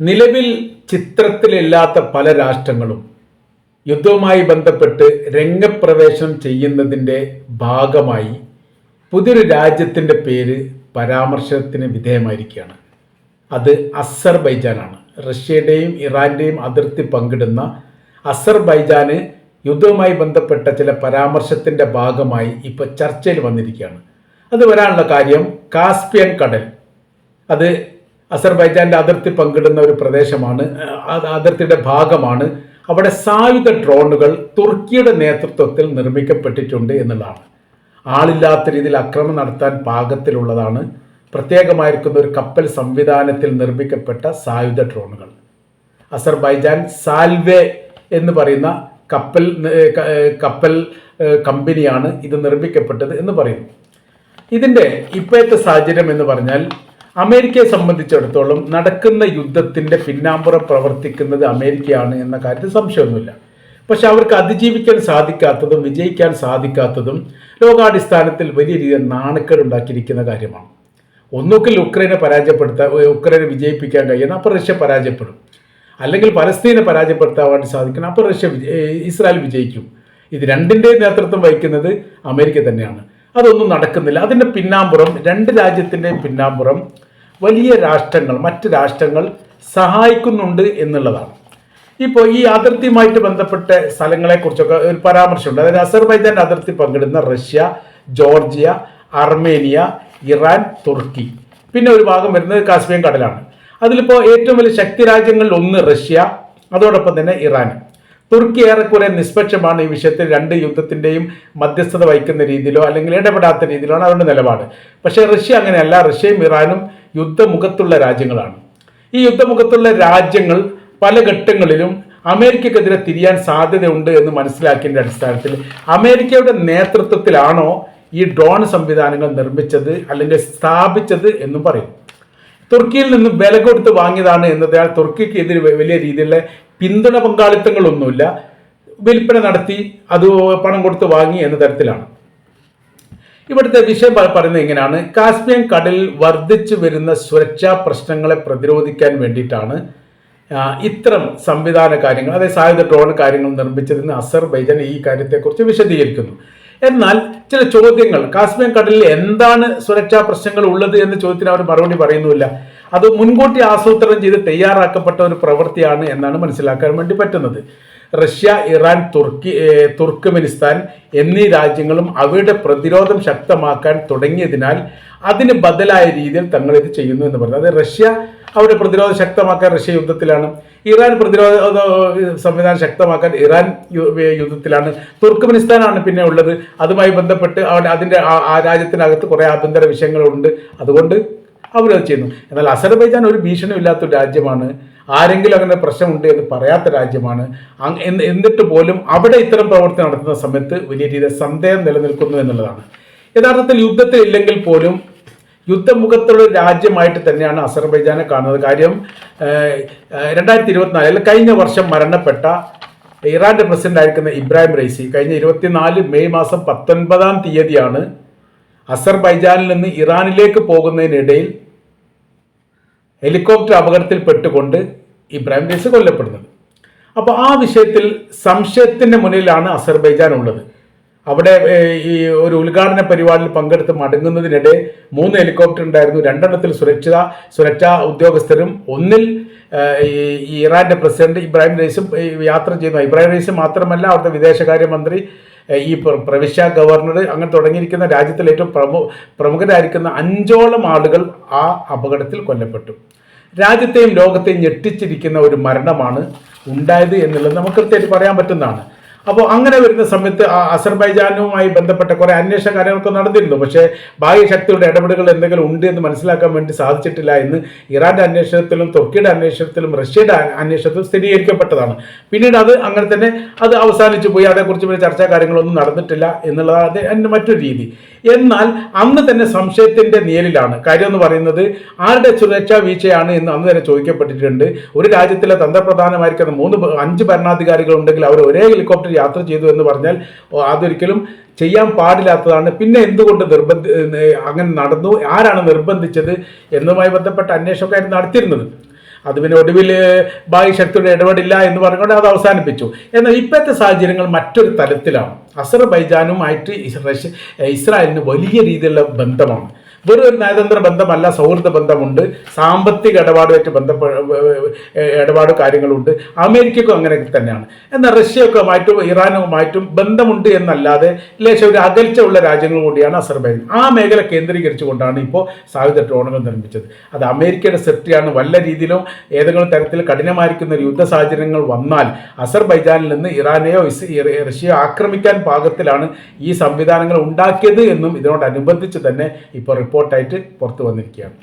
നിലവിൽ ചിത്രത്തിലില്ലാത്ത പല രാഷ്ട്രങ്ങളും യുദ്ധവുമായി ബന്ധപ്പെട്ട് രംഗപ്രവേശനം ചെയ്യുന്നതിന്റെ ഭാഗമായി പുതിയൊരു രാജ്യത്തിന്റെ പേര് പരാമർശത്തിന് വിധേയമായിരിക്കുകയാണ്. അത് അസർബൈജാനാണ്. റഷ്യയുടെയും ഇറാന്റെയും അതിർത്തി പങ്കിടുന്ന അസർബൈജാന് യുദ്ധവുമായി ബന്ധപ്പെട്ട ചില പരാമർശത്തിന്റെ ഭാഗമായി ഇപ്പോൾ ചർച്ചയിൽ വന്നിരിക്കുകയാണ്. അത് വരാനുള്ള കാര്യം കാസ്പിയൻ കടൽ. അത് അസർബൈജാന്റെ അതിർത്തി പങ്കിടുന്ന ഒരു പ്രദേശമാണ്. അത് അതിർത്തിയുടെ ഭാഗമാണ്. അവിടെ സായുധ ഡ്രോണുകൾ തുർക്കിയുടെ നേതൃത്വത്തിൽ നിർമ്മിക്കപ്പെട്ടിട്ടുണ്ട് എന്നുള്ളതാണ്. ആളില്ലാത്ത രീതിയിൽ അക്രമം നടത്താൻ പാകത്തിലുള്ളതാണ്. പ്രത്യേകമായിരിക്കുന്ന ഒരു കപ്പൽ സംവിധാനത്തിൽ നിർമ്മിക്കപ്പെട്ട സായുധ ഡ്രോണുകൾ. അസർബൈജാൻ സാൽവേ എന്ന് പറയുന്ന കപ്പൽ കപ്പൽ കമ്പനിയാണ് ഇത് നിർമ്മിക്കപ്പെട്ടത് എന്ന് പറയുന്നു. ഇതിന്റെ ഇപ്പോഴത്തെ സാഹചര്യം എന്ന് പറഞ്ഞാൽ അമേരിക്കയെ സംബന്ധിച്ചിടത്തോളം നടക്കുന്ന യുദ്ധത്തിന്റെ പിന്നാമ്പുറം പ്രവർത്തിക്കുന്നത് അമേരിക്കയാണ് എന്ന കാര്യത്തിൽ സംശയമൊന്നുമില്ല. പക്ഷെ അവർക്ക് അതിജീവിക്കാൻ സാധിക്കാത്തതും വിജയിക്കാൻ സാധിക്കാത്തതും ലോകാടിസ്ഥാനത്തിൽ വലിയ രീതിയിൽ നാണക്കേട് ഉണ്ടാക്കിയിരിക്കുന്ന കാര്യമാണ്. ഒന്നുകിൽ ഉക്രൈനെ പരാജയപ്പെടുത്താൻ ഉക്രൈനെ വിജയിപ്പിക്കാൻ കഴിയണം അപ്പോൾ റഷ്യ പരാജയപ്പെടും. അല്ലെങ്കിൽ പലസ്തീനെ പരാജയപ്പെടുത്താൻ വേണ്ടി സാധിക്കണം അപ്പോൾ റഷ്യ ഇസ്രായേൽ വിജയിക്കും. ഇത് രണ്ടിന്റെയും നേതൃത്വം വഹിക്കുന്നത് അമേരിക്ക തന്നെയാണ്. അതൊന്നും നടക്കുന്നില്ല. അതിന്റെ പിന്നാമ്പുറം രണ്ട് രാജ്യത്തിന്റെയും പിന്നാമ്പുറം വലിയ രാഷ്ട്രങ്ങൾ മറ്റ് രാഷ്ട്രങ്ങൾ സഹായിക്കുന്നുണ്ട് എന്നുള്ളതാണ്. ഇപ്പോൾ ഈ അതിർത്തിയുമായിട്ട് ബന്ധപ്പെട്ട സ്ഥലങ്ങളെക്കുറിച്ചൊക്കെ ഒരു പരാമർശമുണ്ട്. അതായത് അസർബൈജാന്റെ അതിർത്തി പങ്കിടുന്ന Russia Georgia Armenia Iran Turkey. പിന്നെ ഒരു ഭാഗം വരുന്നത് കാശ്മീർ കടലാണ്. അതിലിപ്പോൾ ഏറ്റവും വലിയ ശക്തി രാജ്യങ്ങളിൽ ഒന്ന് റഷ്യ അതോടൊപ്പം തന്നെ ഇറാൻ തുർക്കി ഏറെക്കുറെ നിഷ്പക്ഷമാണ് ഈ വിഷയത്തിൽ രണ്ട് യുദ്ധത്തിന്റെയും മധ്യസ്ഥത വഹിക്കുന്ന രീതിയിലോ അല്ലെങ്കിൽ ഇടപെടാത്ത രീതിയിലാണ് അവരുടെ നിലപാട്. പക്ഷേ റഷ്യ അങ്ങനെയല്ല. റഷ്യയും ഇറാനും യുദ്ധമുഖത്തുള്ള രാജ്യങ്ങളാണ്. ഈ യുദ്ധമുഖത്തുള്ള രാജ്യങ്ങൾ പല ഘട്ടങ്ങളിലും അമേരിക്കക്കെതിരെ തിരിയാൻ സാധ്യതയുണ്ട് എന്ന് മനസ്സിലാക്കിയതിന്റെ അടിസ്ഥാനത്തിൽ അമേരിക്കയുടെ നേതൃത്വത്തിലാണോ ഈ ഡ്രോൺ സംവിധാനങ്ങൾ നിർമ്മിച്ചത് അല്ലെങ്കിൽ സ്ഥാപിച്ചത് എന്നും പറയും. തുർക്കിയിൽ നിന്ന് വില കൊടുത്ത് വാങ്ങിയതാണ് എന്നതിനാൽ തുർക്കിക്ക് എതിരെ വലിയ രീതിയിലുള്ള പിന്തുണ പങ്കാളിത്തങ്ങളൊന്നുമില്ല. വിൽപ്പന നടത്തി അത് പണം കൊടുത്ത് വാങ്ങി എന്ന തരത്തിലാണ്. ഇവിടുത്തെ വിഷയം പറയുന്നത് ഇങ്ങനെയാണ്. കാസ്പിയൻ കടലിൽ വർദ്ധിച്ചു വരുന്ന സുരക്ഷാ പ്രശ്നങ്ങളെ പ്രതിരോധിക്കാൻ വേണ്ടിയിട്ടാണ് ഇത്തരം സംവിധാന കാര്യങ്ങൾ അതായത് സായുധ ഡ്രോൺ കാര്യങ്ങൾ നിർമ്മിച്ചതെന്ന് അസർബൈജാൻ ഈ കാര്യത്തെക്കുറിച്ച് വിശദീകരിക്കുന്നു. എന്നാൽ ചില ചോദ്യങ്ങൾ കാശ്മീർ കടലിൽ എന്താണ് സുരക്ഷാ പ്രശ്നങ്ങൾ ഉള്ളത് എന്ന ചോദ്യത്തിന് അവർ മറുപടി പറയുന്നുമില്ല. അത് മുൻകൂട്ടി ആസൂത്രണം ചെയ്ത് തയ്യാറാക്കപ്പെട്ട ഒരു പ്രവൃത്തിയാണ് എന്നാണ് മനസ്സിലാക്കാൻ വേണ്ടി പറ്റുന്നത്. റഷ്യ ഇറാൻ തുർക്കി തുർക്ക്മെനിസ്ഥാൻ എന്നീ രാജ്യങ്ങളും അവയുടെ പ്രതിരോധം ശക്തമാക്കാൻ തുടങ്ങിയതിനാൽ അതിന് ബദലായ രീതിയിൽ തങ്ങൾ ഇത് ചെയ്യുന്നു എന്ന് പറഞ്ഞു. അതായത് റഷ്യ അവരുടെ പ്രതിരോധം ശക്തമാക്കാൻ റഷ്യ യുദ്ധത്തിലാണ്. ഇറാൻ പ്രതിരോധ സംവിധാനം ശക്തമാക്കാൻ ഇറാൻ യുദ്ധത്തിലാണ്. തുർക്ക്മെനിസ്ഥാനാണ് പിന്നെ ഉള്ളത്. അതുമായി ബന്ധപ്പെട്ട് അവിടെ അതിന്റെ ആ- രാജ്യത്തിനകത്ത് കുറേ ആഭ്യന്തര വിഷയങ്ങളുണ്ട്. അതുകൊണ്ട് അവരത് ചെയ്യുന്നു. എന്നാൽ അസർബൈജാൻ ഒരു ഭീഷണി ഇല്ലാത്ത ഒരു രാജ്യമാണ്. ആരെങ്കിലും അങ്ങനെ പ്രശ്നമുണ്ട് എന്ന് പറയാത്ത രാജ്യമാണ്. എന്നിട്ട് പോലും അവിടെ ഇത്തരം പ്രവർത്തനം നടത്തുന്ന സമയത്ത് വലിയ രീതിയിൽ സന്ദേഹം നിലനിൽക്കുന്നു എന്നുള്ളതാണ്. യഥാർത്ഥത്തിൽ യുദ്ധത്തിൽ ഇല്ലെങ്കിൽ പോലും യുദ്ധമുഖത്തുള്ള രാജ്യമായിട്ട് തന്നെയാണ് അസർബൈജാനെ കാണുന്നത്. കാര്യം രണ്ടായിരത്തി ഇരുപത്തിനാലിൽ കഴിഞ്ഞ വർഷം മരണപ്പെട്ട ഇറാന്റെ പ്രസിഡന്റ് ആയിരിക്കുന്ന ഇബ്രാഹിം റൈസി കഴിഞ്ഞ ഇരുപത്തിനാല് മെയ് മാസം പത്തൊൻപതാം തീയതിയാണ് അസർബൈജാനിൽ നിന്ന് ഇറാനിലേക്ക് പോകുന്നതിനിടയിൽ ഹെലികോപ്റ്റർ അപകടത്തിൽ പെട്ടുകൊണ്ട് ഇബ്രാഹിം റൈസി കൊല്ലപ്പെടുന്നത്. അപ്പോൾ ആ വിഷയത്തിൽ സംശയത്തിന്റെ മുന്നിലാണ് അസർബൈജാൻ ഉള്ളത്. അവിടെ ഈ ഒരു ഉദ്ഘാടന പരിപാടിയിൽ പങ്കെടുത്ത് മടങ്ങുന്നതിനിടെ മൂന്ന് ഹെലികോപ്റ്റർ ഉണ്ടായിരുന്നു. രണ്ടെണ്ണത്തിൽ സുരക്ഷാ സുരക്ഷാ ഉദ്യോഗസ്ഥരും ഒന്നിൽ ഈ ഇറാന്റെ പ്രസിഡന്റ് ഇബ്രാഹിം റൈസും യാത്ര ചെയ്യുന്നു ഇബ്രാഹിം റൈസ് മാത്രമല്ല അവിടുത്തെ വിദേശകാര്യമന്ത്രി ഈ പ്ര- പ്രവിശ്യ ഗവർണർ അങ്ങനെ തുടങ്ങിയിരിക്കുന്ന രാജ്യത്തിലെ ഏറ്റവും പ്രമു പ്രമുഖരായിരിക്കുന്ന അഞ്ചോളം ആളുകൾ ആ അപകടത്തിൽ കൊല്ലപ്പെട്ടു. രാജ്യത്തെയും ലോകത്തെയും ഞെട്ടിച്ചിരിക്കുന്ന ഒരു മരണമാണ് ഉണ്ടായത് എന്നുള്ളത് നമുക്ക് കൃത്യമായിട്ട് പറയാൻ പറ്റുന്നതാണ്. അപ്പോൾ അങ്ങനെ വരുന്ന സമയത്ത് അസർബൈജാനുമായി ബന്ധപ്പെട്ട കുറേ അന്വേഷണ കാര്യങ്ങളൊക്കെ നടന്നിരുന്നു. പക്ഷേ ബാഹ്യശക്തിയുടെ ഇടപെടലുകൾ എന്തെങ്കിലും ഉണ്ട് എന്ന് മനസ്സിലാക്കാൻ വേണ്ടി സാധിച്ചിട്ടില്ല എന്ന് ഇറാന്റെ അന്വേഷണത്തിലും തുർക്കിയുടെ അന്വേഷണത്തിലും റഷ്യയുടെ അന്വേഷണത്തിലും സ്ഥിരീകരിക്കപ്പെട്ടതാണ്. പിന്നീട് അത് അങ്ങനെ തന്നെ അത് അവസാനിച്ചു പോയി. അതേക്കുറിച്ച് പിന്നെ ചർച്ചാ കാര്യങ്ങളൊന്നും നടന്നിട്ടില്ല എന്നുള്ളതാണ് അതിന്റെ മറ്റൊരു രീതി. എന്നാൽ അന്ന് തന്നെ സംശയത്തിന്റെ നിഴലിലാണ്. കാര്യം എന്ന് പറയുന്നത് ആരുടെ സുരക്ഷാ വീഴ്ചയാണ് എന്ന് അന്ന് തന്നെ ചോദിക്കപ്പെട്ടിട്ടുണ്ട്. ഒരു രാജ്യത്തിലെ തന്ത്രപ്രധാനമായിരിക്കുന്ന മൂന്ന് അഞ്ച് ഭരണാധികാരികൾ ഉണ്ടെങ്കിൽ അവർ ഒരേ ഹെലികോപ്റ്റർ യാത്ര ചെയ്തു എന്ന് പറഞ്ഞാൽ അതൊരിക്കലും ചെയ്യാൻ പാടില്ലാത്തതാണ്. പിന്നെ എന്തുകൊണ്ട് നിർബന്ധി അങ്ങനെ നടന്നു? ആരാണ് നിർബന്ധിച്ചത്? എന്നതുമായി ബന്ധപ്പെട്ട അന്വേഷണമൊക്കെ ആയിരുന്നു നടത്തിയിരുന്നത്. അത് പിന്നെ ഒടുവിൽ ബാഹ്യശക്തിയുടെ ഇടപെടില്ല എന്ന് പറഞ്ഞുകൊണ്ട് അത് അവസാനിപ്പിച്ചു. എന്നാൽ ഇപ്പോഴത്തെ സാഹചര്യങ്ങൾ മറ്റൊരു തലത്തിലാണ്. അസർബൈജാനുമായിട്ട് റഷ്യ ഇസ്രായേലിന് വലിയ രീതിയിലുള്ള ബന്ധമാണ്. വെറും ഒരു നയതന്ത്ര ബന്ധമല്ല സൗഹൃദ ബന്ധമുണ്ട്. സാമ്പത്തിക ഇടപാടുമായിട്ട് ബന്ധപ്പെ ഇടപാട് കാര്യങ്ങളുണ്ട്. അമേരിക്കക്കും അങ്ങനെ തന്നെയാണ്. എന്നാൽ റഷ്യയൊക്കെയുമായിട്ടും ഇറാനുമായിട്ടും ബന്ധമുണ്ട് എന്നല്ലാതെ ലേശം ഒരു അകൽച്ച ഉള്ള രാജ്യങ്ങൾ കൂടിയാണ് അസർബൈജാൻ. ആ മേഖല കേന്ദ്രീകരിച്ചുകൊണ്ടാണ് ഇപ്പോൾ സായുധ ഡ്രോണുകൾ നിർമ്മിച്ചത്. അത് അമേരിക്കയുടെ സെഫ്റ്റിയാണ്. വല്ല രീതിയിലും ഏതെങ്കിലും തരത്തിൽ കഠിനമായിരിക്കുന്ന ഒരു യുദ്ധ സാഹചര്യങ്ങൾ വന്നാൽ അസർബൈജാനിൽ നിന്ന് ഇറാനെയോ റഷ്യയോ ആക്രമിക്കാൻ പാകത്തിലാണ് ഈ സംവിധാനങ്ങൾ ഉണ്ടാക്കിയത് എന്നും ഇതിനോടനുബന്ധിച്ച് തന്നെ ഇപ്പോൾ റിപ്പോർട്ടായിട്ട് പുറത്തു വന്നിരിക്കുകയാണ്.